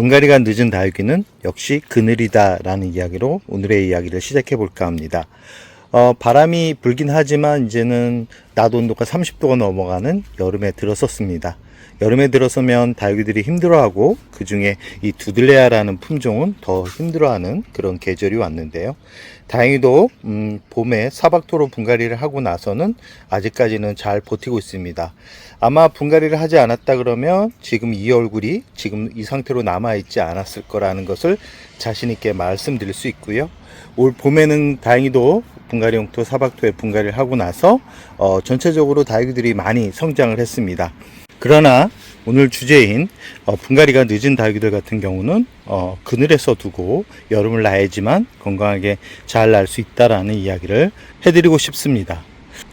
분갈이가 늦은 다육이는 역시 그늘이다라는 이야기로 오늘의 이야기를 시작해 볼까 합니다. 어, 바람이 불긴 하지만 이제는 낮 온도가 30도가 넘어가는 여름에 들어섰습니다. 여름에 들어서면 다육이들이 힘들어하고 그 중에 이 두들레아라는 품종은 더 힘들어하는 그런 계절이 왔는데요. 다행히도 음, 봄에 사박토로 분갈이를 하고 나서는 아직까지는 잘 버티고 있습니다. 아마 분갈이를 하지 않았다 그러면 지금 이 얼굴이 지금 이 상태로 남아 있지 않았을 거라는 것을 자신 있게 말씀드릴 수 있고요. 올 봄에는 다행히도 분갈이 용토 사박토에 분갈이를 하고 나서 어, 전체적으로 다육이들이 많이 성장을 했습니다. 그러나 오늘 주제인 어, 분갈이가 늦은 다육이들 같은 경우는 어, 그늘에서 두고 여름을 나야지만 건강하게 잘 날 수 있다라는 이야기를 해드리고 싶습니다.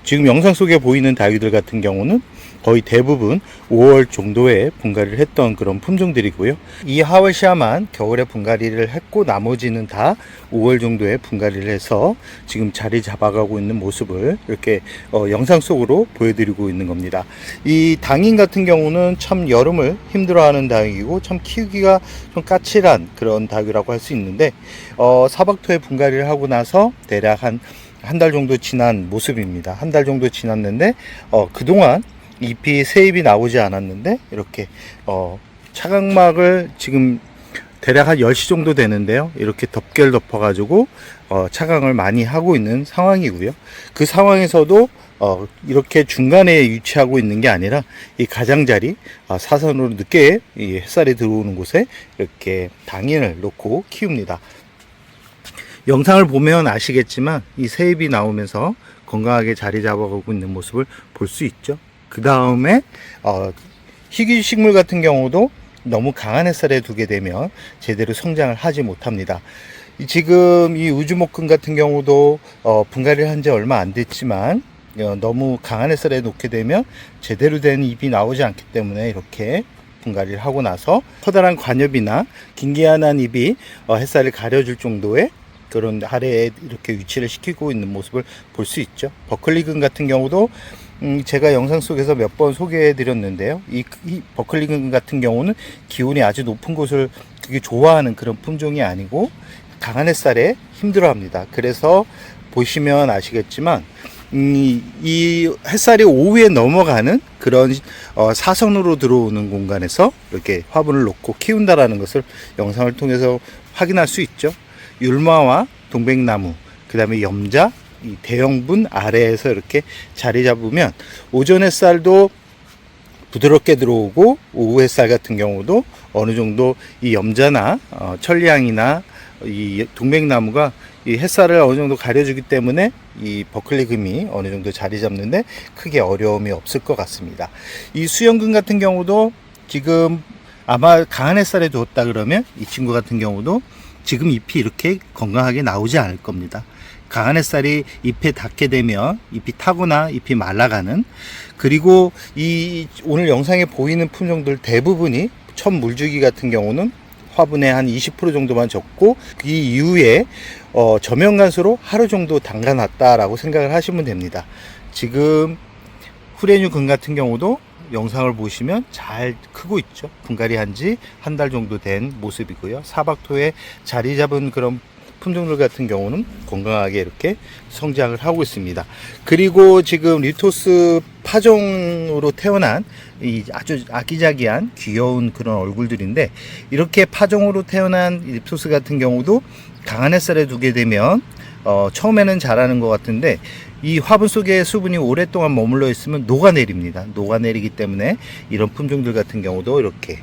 지금 영상 속에 보이는 다육이들 같은 경우는 거의 대부분 5월 정도에 분갈이를 했던 그런 품종들이고요. 이 하월시아만 겨울에 분갈이를 했고 나머지는 다 5월 정도에 분갈이를 해서 지금 자리 잡아가고 있는 모습을 이렇게 어, 영상 속으로 보여드리고 있는 겁니다. 이 당인 같은 경우는 참 여름을 힘들어하는 다육이고 참 키우기가 좀 까칠한 그런 다육이라고 할 수 있는데 어, 사박토에 분갈이를 하고 나서 대략 한 한 달 정도 지난 모습입니다. 한 달 정도 지났는데 어, 그동안 잎이 새 잎이 나오지 않았는데 이렇게 어, 차각막을 지금 대략 한 10시 정도 되는데요. 이렇게 덮개를 덮어가지고 어, 차강을 많이 하고 있는 상황이고요. 그 상황에서도 어, 이렇게 중간에 위치하고 있는 게 아니라 이 가장자리 아, 사선으로 늦게 이 햇살이 들어오는 곳에 이렇게 당인을 놓고 키웁니다. 영상을 보면 아시겠지만 이 새잎이 나오면서 건강하게 자리 잡아가고 있는 모습을 볼 수 있죠. 그 다음에 어, 희귀 식물 같은 경우도 너무 강한 햇살에 두게 되면 제대로 성장을 하지 못합니다. 이 지금 이 우주목금 같은 경우도 어, 분갈이를 한 지 얼마 안 됐지만 어, 너무 강한 햇살에 놓게 되면 제대로 된 잎이 나오지 않기 때문에 이렇게 분갈이를 하고 나서 커다란 관엽이나 긴기한한 잎이 어, 햇살을 가려줄 정도의 그런 아래에 이렇게 위치를 시키고 있는 모습을 볼 수 있죠. 버클리근 같은 경우도 음, 제가 영상 속에서 몇 번 소개해 드렸는데요. 이, 이 버클리근 같은 경우는 기온이 아주 높은 곳을 되게 좋아하는 그런 품종이 아니고 강한 햇살에 힘들어 합니다. 그래서 보시면 아시겠지만 음, 이, 이 햇살이 오후에 넘어가는 그런 어, 사선으로 들어오는 공간에서 이렇게 화분을 놓고 키운다라는 것을 영상을 통해서 확인할 수 있죠. 율마와 동백나무, 그 다음에 염자, 이 대형분 아래에서 이렇게 자리 잡으면 오전 햇살도 부드럽게 들어오고 오후 햇살 같은 경우도 어느 정도 이 염자나 어, 천리향이나 이 동백나무가 이 햇살을 어느 정도 가려주기 때문에 이 버클리 금이 어느 정도 자리 잡는데 크게 어려움이 없을 것 같습니다. 이 수영금 같은 경우도 지금 아마 강한 햇살에 두었다 그러면 이 친구 같은 경우도 지금 잎이 이렇게 건강하게 나오지 않을 겁니다. 강한 햇살이 잎에 닿게 되면 잎이 타거나 잎이 말라가는 그리고 이 오늘 영상에 보이는 품종들 대부분이 첫 물주기 같은 경우는 화분에 한 20% 정도만 적고 이 이후에 어, 저면간수로 하루 정도 담가놨다라고 생각을 하시면 됩니다. 지금 후레뉴 근 같은 경우도 영상을 보시면 잘 크고 있죠. 분갈이 한지 한 달 정도 된 모습이고요. 사박토에 자리 잡은 그런 품종들 같은 경우는 건강하게 이렇게 성장을 하고 있습니다. 그리고 지금 리토스 파종으로 태어난 이 아주 아기자기한 귀여운 그런 얼굴들인데 이렇게 파종으로 태어난 리토스 같은 경우도 강한 햇살에 두게 되면 어, 처음에는 잘하는 것 같은데 이 화분 속에 수분이 오랫동안 머물러 있으면 녹아내립니다. 녹아내리기 때문에 이런 품종들 같은 경우도 이렇게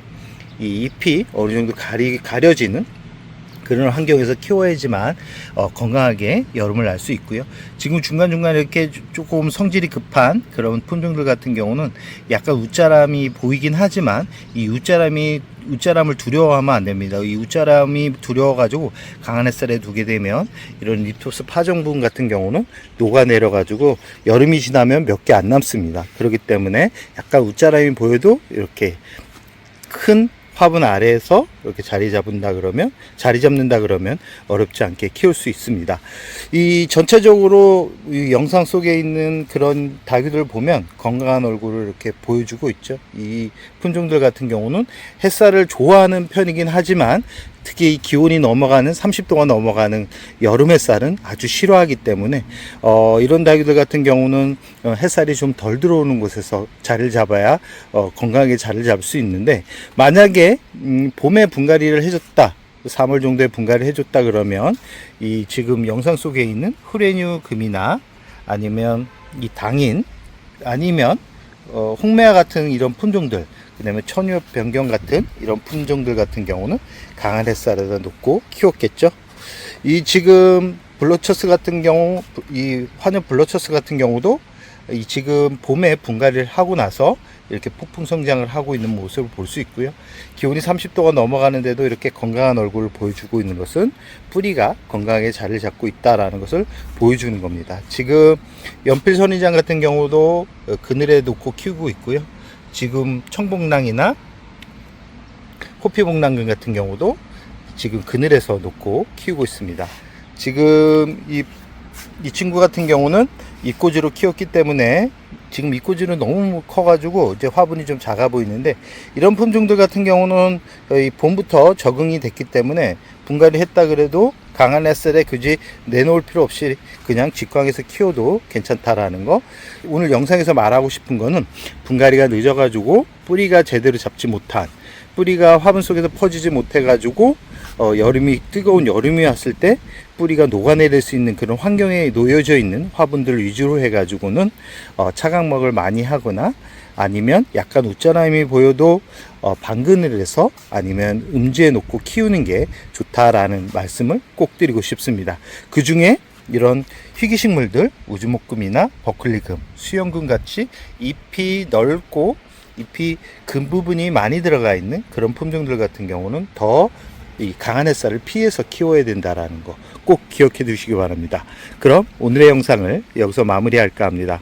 이 잎이 어느 정도 가리, 가려지는 그런 환경에서 키워야지만 어, 건강하게 여름을 날 수 있고요. 지금 중간중간 이렇게 조- 조금 성질이 급한 그런 품종들 같은 경우는 약간 웃자람이 보이긴 하지만 이 웃자람이 웃자람을 두려워하면 안 됩니다. 이 웃자람이 두려워가지고 강한 햇살에 두게 되면 이런 립토스 파종분 같은 경우는 녹아내려가지고 여름이 지나면 몇 개 안 남습니다. 그렇기 때문에 약간 웃자람이 보여도 이렇게 큰 화분 아래에서 이렇게 자리 잡는다 그러면 자리 잡는다 그러면 어렵지 않게 키울 수 있습니다. 이 전체적으로 이 영상 속에 있는 그런 닭들을 보면 건강한 얼굴을 이렇게 보여주고 있죠. 이 품종들 같은 경우는 햇살을 좋아하는 편이긴 하지만 특히 이 기온이 넘어가는 30도가 넘어가는 여름 햇살은 아주 싫어하기 때문에 어, 이런 닭들 같은 경우는 어, 햇살이 좀 덜 들어오는 곳에서 자리를 잡아야 어, 건강하게 자리를 잡을 수 있는데 만약에 음, 봄에 분갈이를 해줬다 3월 정도에 분갈이를 해줬다 그러면 이 지금 영상 속에 있는 후레뉴 금이나 아니면 이 당인 아니면 어, 홍매화 같은 이런 품종들 그다음에 천유 변경 같은 이런 품종들 같은 경우는 강한 햇살에다 놓고 키웠겠죠. 이 지금 블러처스 같은 경우 이 환연 블러처스 같은 경우도 이 지금 봄에 분갈이를 하고 나서 이렇게 폭풍 성장을 하고 있는 모습을 볼 수 있고요. 기온이 30도가 넘어가는데도 이렇게 건강한 얼굴을 보여주고 있는 것은 뿌리가 건강하게 자리를 잡고 있다라는 것을 보여주는 겁니다. 지금 연필 선인장 같은 경우도 어, 그늘에 놓고 키우고 있고요. 지금 청복랑이나 호피복랑근 같은 경우도 지금 그늘에서 놓고 키우고 있습니다. 지금 이, 이 친구 같은 경우는 입꼬지로 키웠기 때문에 지금 입꼬지는 너무 커가지고 이제 화분이 좀 작아 보이는데 이런 품종들 같은 경우는 이 봄부터 적응이 됐기 때문에 분갈이 했다 그래도 강한 햇살에 굳이 내놓을 필요 없이 그냥 직광에서 키워도 괜찮다라는 거. 오늘 영상에서 말하고 싶은 거는 분갈이가 늦어가지고 뿌리가 제대로 잡지 못한 뿌리가 화분 속에서 퍼지지 못해가지고 어, 여름이 뜨거운 여름이 왔을 때 뿌리가 녹아내릴 수 있는 그런 환경에 놓여져 있는 화분들 위주로 해가지고는 어, 차광먹을 많이 하거나 아니면 약간 웃자남이 보여도 어, 방근을 해서 아니면 음지에 놓고 키우는 게 좋다라는 말씀을 꼭 드리고 싶습니다. 그 중에 이런 희귀식물들 우주목금이나 버클리금, 수영금 같이 잎이 넓고 잎이 근 부분이 많이 들어가 있는 그런 품종들 같은 경우는 더 이 강한 햇살을 피해서 키워야 된다라는 거 꼭 기억해 두시기 바랍니다. 그럼 오늘의 영상을 여기서 마무리할까 합니다.